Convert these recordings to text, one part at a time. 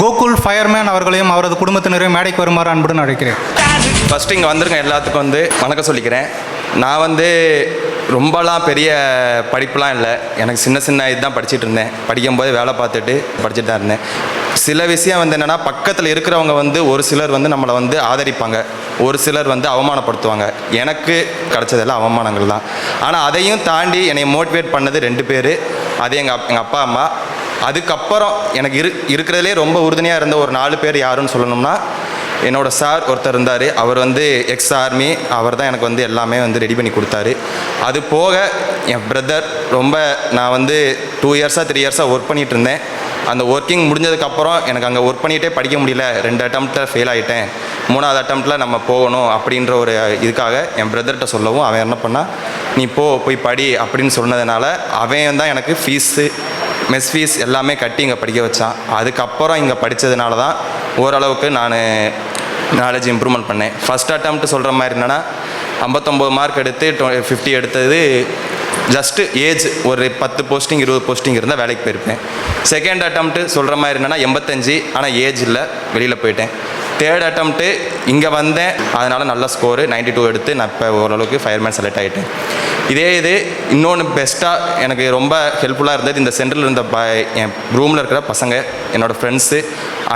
Gokul fireman அவர்களையும் அவரது குடும்பத்தினரையும் மேடைக்கு வருமாறு அன்புடன் அழைக்கிறேன். ஃபஸ்ட்டு இங்கே வந்திருக்க எல்லாத்துக்கும் வந்து வணக்கம் சொல்லிக்கிறேன். நான் வந்து ரொம்பலாம் பெரிய படிப்புலாம் இல்லை. எனக்கு சின்ன சின்ன இதுதான் படிச்சுட்டு இருந்தேன். படிக்கும்போது வேலை பார்த்துட்டு படிச்சுட்டு தான் இருந்தேன். சில விஷயம் வந்து என்னென்னா பக்கத்தில் இருக்கிறவங்க வந்து ஒரு சிலர் வந்து நம்மளை வந்து ஆதரிப்பாங்க. ஒரு சிலர் வந்து அவமானப்படுத்துவாங்க. எனக்கு கிடச்சதெல்லாம் அவமானங்கள் தான். ஆனால் அதையும் தாண்டி என்னை மோட்டிவேட் பண்ணது ரெண்டு பேர். அது எங்கள் எங்கள் அப்பா அம்மா. அதுக்கப்புறம் எனக்கு இரு இருக்கிறதுலே ரொம்ப உறுதுணையாக இருந்த ஒரு நாலு பேர் யாருன்னு சொல்லணும்னா என்னோட சார் ஒருத்தர் இருந்தார். அவர் வந்து எக்ஸ் ஆர்மி அவர் தான் எனக்கு வந்து எல்லாமே வந்து ரெடி பண்ணி கொடுத்தாரு. அது போக என் பிரதர் ரொம்ப நான் வந்து டூ இயர்ஸாக த்ரீ இயர்ஸாக ஒர்க் பண்ணிகிட்டு இருந்தேன். அந்த ஒர்க்கிங் முடிஞ்சதுக்கப்புறம் எனக்கு அங்கே ஒர்க் பண்ணிகிட்டே படிக்க முடியல. ரெண்டு அட்டம்ப்டில் ஃபெயில் ஆகிட்டேன் மூணாவது அட்டம்ப்டில் நம்ம போகணும் அப்படின்ற ஒரு இதுக்காக என் பிரதர்கிட்ட சொல்லவும் அவன் என்ன பண்ணால் நீ போ போய் படி அப்படின்னு சொன்னதுனால அவன் தான் எனக்கு ஃபீஸு மெஸ் ஃபீஸ் எல்லாமே கட்டி இங்கே படிக்க வச்சான். அதுக்கப்புறம் இங்கே படித்ததுனால தான் ஓரளவுக்கு நான் நாலேஜ் இம்ப்ரூவ்மெண்ட் பண்ணேன். ஃபஸ்ட் அட்டம்ப்ட் சொல்கிற மாதிரி என்னென்னா ஐம்பத்தொம்போது மார்க் எடுத்து டொ ஃபிஃப்டி எடுத்தது ஜஸ்ட்டு ஏஜ் ஒரு பத்து போஸ்டிங் இருபது போஸ்டிங் இருந்தால் வேலைக்கு போயிருப்பேன். செகண்ட் அட்டம்ப்ட்டு சொல்கிற மாதிரி என்னென்னா எண்பத்தஞ்சு ஆனால் ஏஜ் இல்லை வெளியில் போயிட்டேன். தேர்ட் அட்டம்ப்ட்டு இங்கே வந்தேன். அதனால் நல்ல ஸ்கோரு 92 டூ எடுத்து நான் இப்போ ஓரளவுக்கு ஃபயர்மேன் செலக்ட் ஆகிட்டேன் இதே இது இன்னொன்று பெஸ்ட்டாக எனக்கு ரொம்ப ஹெல்ப்ஃபுல்லாக இருந்தது இந்த சென்டரில் இருந்த ப என் ரூமில் இருக்கிற பசங்க என்னோடய ஃப்ரெண்ட்ஸு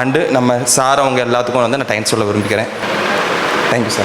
அண்டு நம்ம சார் அவங்க எல்லாத்துக்கும் வந்து நான் டைம் சொல்ல விரும்பிக்கிறேன் தேங்க்யூ சார்